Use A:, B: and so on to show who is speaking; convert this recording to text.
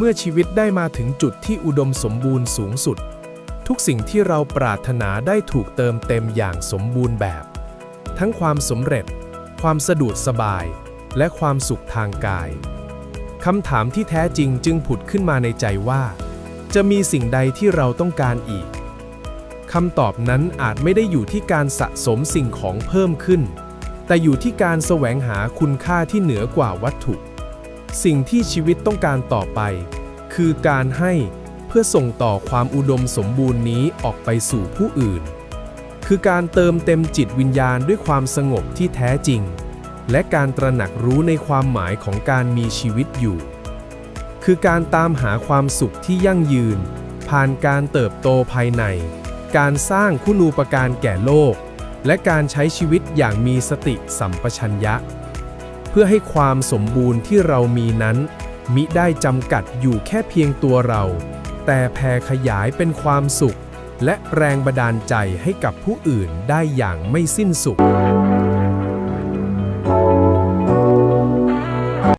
A: เมื่อชีวิตได้มาถึงจุดที่อุดมสมบูรณ์สูงสุด ทุกสิ่งที่เราปรารถนาได้ถูกเติมเต็มอย่างสมบูรณ์แบบ ทั้งความสำเร็จ ความสะดวกสบาย และความสุขทางกายคำถามที่แท้จริงจึงผุดขึ้นมาในใจว่า จะมีสิ่งใดที่เราต้องการอีกคำตอบนั้นอาจไม่ได้อยู่ที่การสะสมสิ่งของเพิ่มขึ้น แต่อยู่ที่การแสวงหาคุณค่าที่เหนือกว่าวัตถุ สิ่งที่ชีวิตต้องการต่อไป คือการให้เพื่อส่งต่อความอุดมสมบูรณ์นี้ออกไปสู่ผู้อื่น คือการเติมเต็มจิตวิญญาณด้วยความสงบที่แท้จริง และการตระหนักรู้ในความหมายของการมีชีวิตอยู่ คือการตามหาความสุขที่ยั่งยืน ผ่านการเติบโตภายใน การสร้างคุณูปการแก่โลก และการใช้ชีวิตอย่างมีสติสัมปชัญญะ เพื่อให้ความสมบูรณ์ที่เรามีนั้น มิได้จำกัดอยู่แค่เพียงตัวเรา แต่แผ่ขยายเป็นความสุข และแรงบันดาลใจให้กับผู้อื่นได้อย่างไม่สิ้นสุด